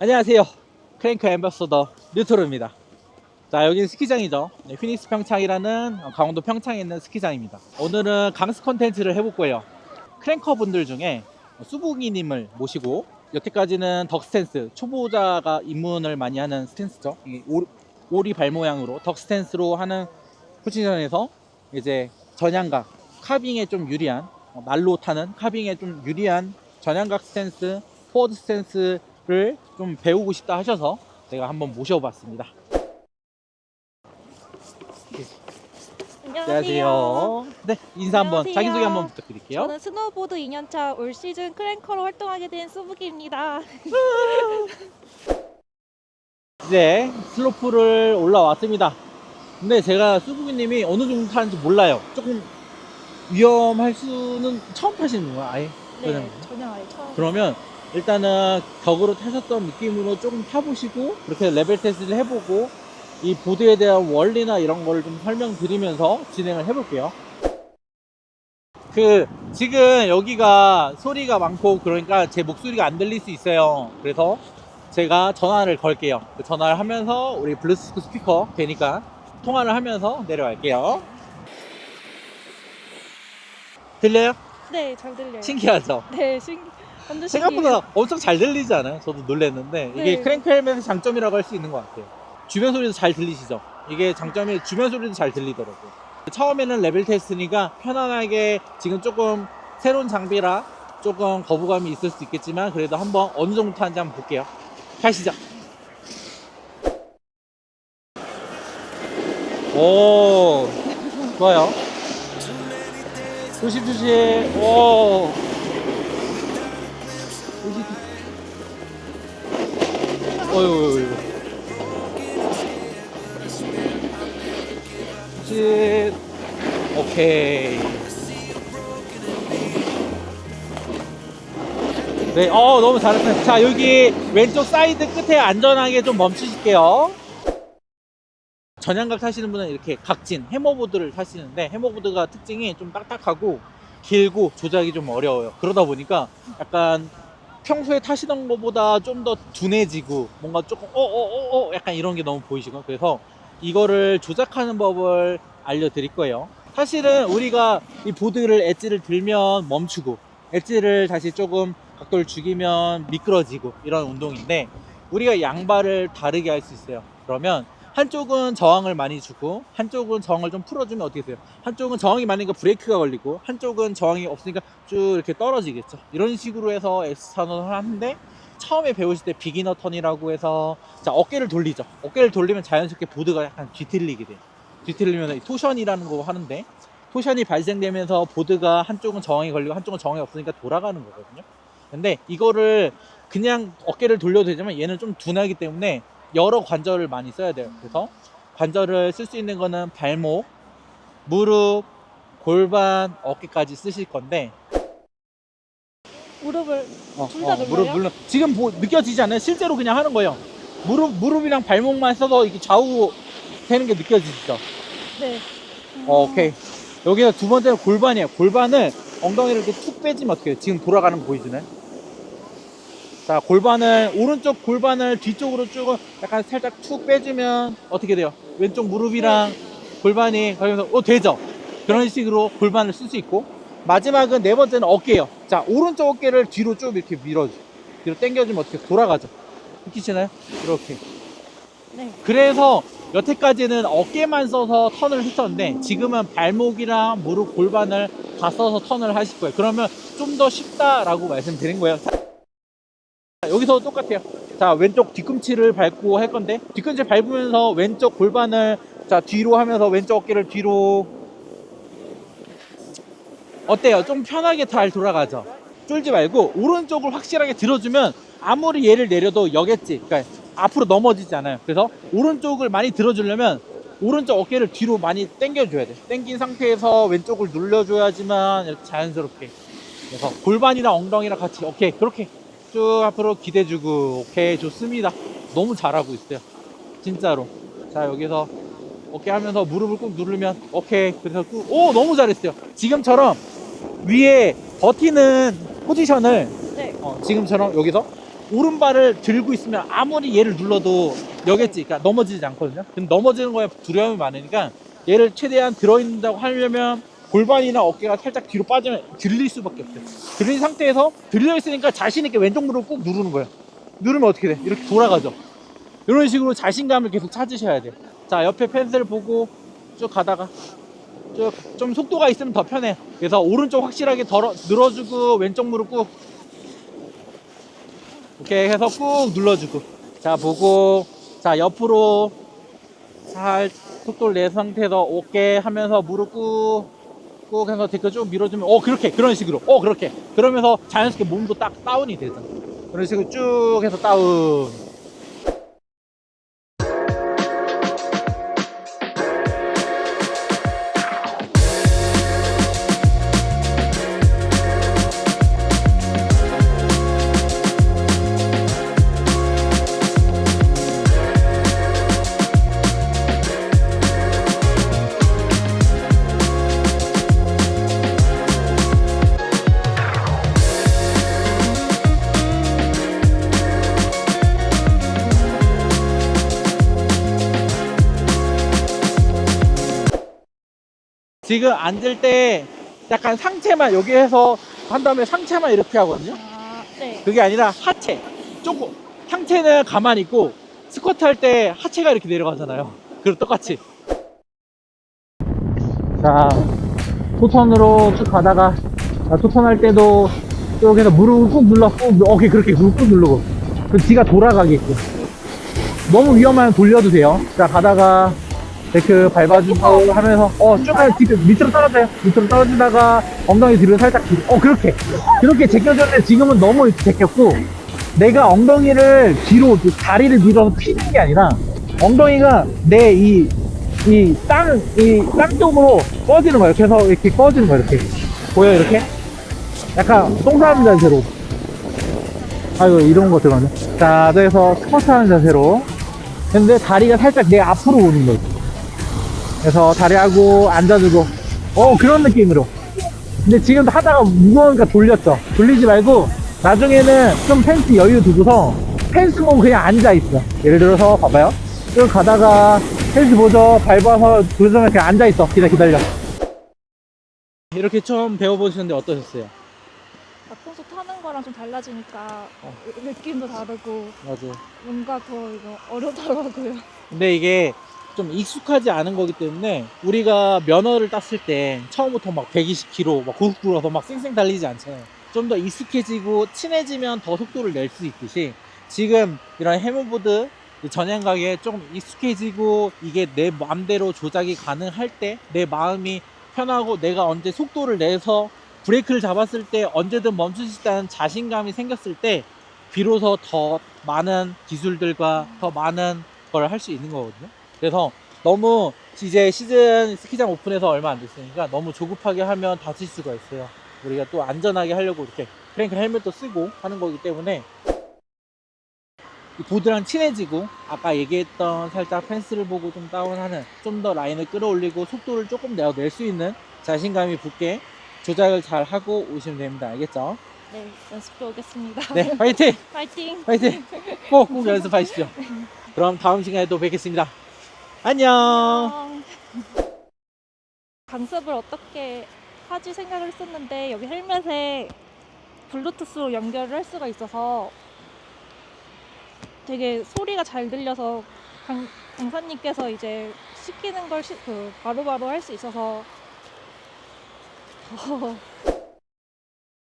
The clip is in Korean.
안녕하세요. 크랭크 앰버서더 뉴트로입니다. 자, 여기는 스키장이죠. 네, 휘닉스 평창이라는 어, 강원도 평창에 있는 스키장입니다. 오늘은 강스 콘텐츠를 해볼 거예요. 크랭커 분들 중에 수북이님을 모시고 여태까지는 덕 스탠스, 초보자가 입문을 많이 하는 스탠스죠. 이 오- 오리 발 모양으로 덕 스탠스로 하는 후진전에서 이제 전향각, 카빙에 좀 유리한, 어, 날로 타는 카빙에 좀 유리한 전향각 스탠스, 포워드 스탠스를 좀 배우고 싶다 하셔서 제가 한번 모셔봤습니다. 안녕하세요. 네, 인사 한번 안녕하세요. 자기소개 한번 부탁드릴게요. 저는 스노보드 2년차 올 시즌 크랭커로 활동하게 된 수북입니다. 이제 슬로프를 올라왔습니다. 근데 제가 수부기님이 어느 정도 타는지 몰라요. 조금 위험할 수는 처음 타시는 거예요, 아예? 네, 전혀 아예 처음. 그러면 일단은 격으로 타셨던 느낌으로 조금 타보시고 그렇게 레벨 테스트를 해보고 이 보드에 대한 원리나 이런 거를 좀 설명드리면서 진행을 해볼게요. 그 지금 여기가 소리가 많고 그러니까 제 목소리가 안 들릴 수 있어요. 그래서 제가 전화를 걸게요. 그 전화를 하면서 우리 블루투스 스피커 되니까 통화를 하면서 내려갈게요. 들려요? 네, 잘 들려요. 신기하죠? 네, 신 완전 신기해요. 생각보다 엄청 잘 들리지 않아요? 저도 놀랐는데 이게 네. 크랭크 헬멧의 장점이라고 할 수 있는 것 같아요. 주변 소리도 잘 들리시죠? 이게 장점이 주변 소리도 잘 들리더라고요. 처음에는 레벨 테스트니까 편안하게 지금 조금 새로운 장비라 조금 거부감이 있을 수 있겠지만 그래도 한번 어느 정도 타는지 한번 볼게요. 가시죠. 오, 좋아요. 조심 조심. 오. 조심. 어휴, 조심. 오케이. 네, 어, 너무 잘했어요. 자, 여기 왼쪽 사이드 끝에 안전하게 좀 멈추실게요. 전향각 타시는 분은 이렇게 각진 해머보드를 타시는데 해머보드가 특징이 좀 딱딱하고 길고 조작이 좀 어려워요. 그러다 보니까 약간 평소에 타시던 것보다 좀 더 둔해지고 뭔가 조금 어어어어 약간 이런 게 너무 보이시고 그래서 이거를 조작하는 법을 알려드릴 거예요. 사실은 우리가 이 보드를 엣지를 들면 멈추고 엣지를 다시 조금 각도를 죽이면 미끄러지고 이런 운동인데 우리가 양발을 다르게 할 수 있어요. 그러면 한쪽은 저항을 많이 주고 한쪽은 저항을 좀 풀어주면 어떻게 돼요? 한쪽은 저항이 많으니까 브레이크가 걸리고 한쪽은 저항이 없으니까 쭉 이렇게 떨어지겠죠. 이런 식으로 해서 턴을 하는데 처음에 배우실 때 비기너 턴이라고 해서 자 어깨를 돌리죠. 어깨를 돌리면 자연스럽게 보드가 약간 뒤틀리게 돼요. 뒤틀리면 이 토션이라는 거 하는데 토션이 발생되면서 보드가 한쪽은 저항이 걸리고 한쪽은 저항이 없으니까 돌아가는 거거든요. 근데 이거를 그냥 어깨를 돌려도 되지만 얘는 좀 둔하기 때문에 여러 관절을 많이 써야 돼요. 그래서 관절을 쓸 수 있는 거는 발목, 무릎, 골반, 어깨까지 쓰실 건데 무릎을 어, 둘다 눌러요? 무릎 눌러 지금 보- 느껴지지 않아요? 실제로 그냥 하는 거예요. 무릎 무릎이랑 발목만 써서 이게 좌우 되는 게 느껴지시죠? 네. 음, 어, 오케이. 여기서 두 번째는 골반이에요. 골반을 엉덩이를 이렇게 툭 빼주면 어떻게 돼요? 지금 돌아가는 거 보이시나요? 자, 골반을, 오른쪽 골반을 뒤쪽으로 쭉 약간 살짝 툭 빼주면 어떻게 돼요? 왼쪽 무릎이랑 골반이 거기서, 어, 되죠? 그런 식으로 골반을 쓸 수 있고. 마지막은 네 번째는 어깨예요. 자, 오른쪽 어깨를 뒤로 쭉 이렇게 밀어줘. 뒤로 당겨주면 어떻게 돌아가죠? 느끼시나요? 이렇게. 네. 그래서 여태까지는 어깨만 써서 턴을 했었는데 지금은 발목이랑 무릎 골반을 다 써서 턴을 하실 거예요. 그러면 좀 더 쉽다라고 말씀드린 거예요. 자, 여기서 똑같아요. 자, 왼쪽 뒤꿈치를 밟고 할 건데 뒤꿈치 밟으면서 왼쪽 골반을 자, 뒤로 하면서 왼쪽 어깨를 뒤로 어때요? 좀 편하게 잘 돌아가죠? 쫄지 말고 오른쪽을 확실하게 들어주면 아무리 얘를 내려도 여겠지. 그러니까 앞으로 넘어지지 않아요. 그래서 오른쪽을 많이 들어주려면 오른쪽 어깨를 뒤로 많이 당겨줘야 돼. 당긴 상태에서 왼쪽을 눌러줘야지만 이렇게 자연스럽게 그래서 골반이랑 엉덩이랑 같이 오케이 그렇게 쭉 앞으로 기대주고 오케이 좋습니다. 너무 잘하고 있어요. 진짜로. 자 여기서 어깨 하면서 무릎을 꾹 누르면 오케이 그래서 꾹 오 너무 잘했어요. 지금처럼 위에 버티는 포지션을 네. 어, 지금처럼 여기서 오른발을 들고 있으면 아무리 얘를 눌러도 여겠지. 그러니까 넘어지지 않거든요. 근데 넘어지는 거에 두려움이 많으니까 얘를 최대한 들어있는다고 하려면 골반이나 어깨가 살짝 뒤로 빠지면 들릴 수밖에 없어요. 들린 상태에서 들려 있으니까 자신 있게 왼쪽 무릎 꾹 누르는 거예요. 누르면 어떻게 돼? 이렇게 돌아가죠. 이런 식으로 자신감을 계속 찾으셔야 돼요. 자, 옆에 펜스를 보고 쭉 가다가 쭉 좀 속도가 있으면 더 편해요. 그래서 오른쪽 확실하게 덜어, 늘어주고 왼쪽 무릎 꾹. 이렇게 해서 꾹 눌러주고. 자 보고. 자 옆으로 살 속도를 내 상태에서 어깨 하면서 무릎 꾹꾹 해서 뒤로 쭉 밀어주면 어 그렇게. 그런 식으로. 어 그렇게. 그러면서 자연스럽게 몸도 딱 다운이 되잖아. 그런 식으로 쭉 해서 다운 지금 앉을 때 약간 상체만 여기 해서 한 다음에 상체만 이렇게 하거든요. 아, 네. 그게 아니라 하체 조금. 상체는 가만히 있고 스쿼트 할 때 하체가 이렇게 내려가잖아요. 그리고 똑같이. 자 토턴으로 쭉 가다가 자, 토턴 할 때도 여기서 무릎을 꾹 눌러. 오케이 그렇게 무릎 꾹 누르고. 그럼 뒤가 돌아가게끔. 너무 위험하면 돌려도 돼요. 자 가다가 데크 밟아주고 하면서 어쭉 뒤 밑으로 떨어져요. 밑으로 떨어지다가 엉덩이 뒤로 살짝 뒤로. 어 그렇게. 그렇게 제껴줬는데 지금은 너무 제꼈고 내가 엉덩이를 뒤로 그 다리를 밀어서 피는 게 아니라 엉덩이가 내 이 이 땅 이 땅 쪽으로 꺼지는 거예요. 그래서 이렇게 꺼지는 거예요 이렇게. 보여 이렇게? 약간 똥싸는 자세로. 아이고 이런 거 들어가네. 자 그래서 스쿼트 하는 자세로. 근데 다리가 살짝 내 앞으로 오는 거죠 그래서 다리하고 앉아주고. 어 그런 느낌으로. 근데 지금 하다가 무거우니까 돌렸죠. 돌리지 말고 나중에는 좀 펜스 여유 두고서 펜스 보면 그냥 앉아있어. 예를 들어서 봐봐요. 쭉 가다가 펜스 보죠. 밟아서 돌려서 그냥 앉아있어. 기다려 기다려. 이렇게 처음 배워보시는데 어떠셨어요? 아, 평소 타는 거랑 좀 달라지니까 어. 느낌도 다르고 맞아요. 뭔가 더 이거 어렵더라고요. 근데 이게 좀 익숙하지 않은 거기 때문에 우리가 면허를 땄을 때 처음부터 막 120km 막 고속도로에서 막 쌩쌩 달리지 않잖아요. 좀 더 익숙해지고 친해지면 더 속도를 낼 수 있듯이 지금 이런 해머보드 전향각에 조금 익숙해지고 이게 내 마음대로 조작이 가능할 때 내 마음이 편하고 내가 언제 속도를 내서 브레이크를 잡았을 때 언제든 멈출 수 있다는 자신감이 생겼을 때 비로소 더 많은 기술들과 더 많은 걸 할 수 있는 거거든요. 그래서 너무 이제 시즌 스키장 오픈해서 얼마 안 됐으니까 너무 조급하게 하면 다칠 수가 있어요. 우리가 또 안전하게 하려고 이렇게 프랭크 헬멧도 쓰고 하는 거기 때문에 이 보드랑 친해지고 아까 얘기했던 살짝 펜스를 보고 좀 다운하는 좀 더 라인을 끌어올리고 속도를 조금 내어 낼 수 있는 자신감이 붙게 조작을 잘 하고 오시면 됩니다. 알겠죠? 네, 연습해 오겠습니다. 네, 화이팅! 파이팅! 화이팅! 꼭 꼭 연습하십시오. 그럼 다음 시간에 또 뵙겠습니다. 안녕! 강습을 어떻게 하지 생각을 했었는데 여기 헬멧에 블루투스로 연결을 할 수가 있어서 되게 소리가 잘 들려서 강, 강사님께서 이제 시키는 걸 시, 그 바로바로 할 수 있어서 더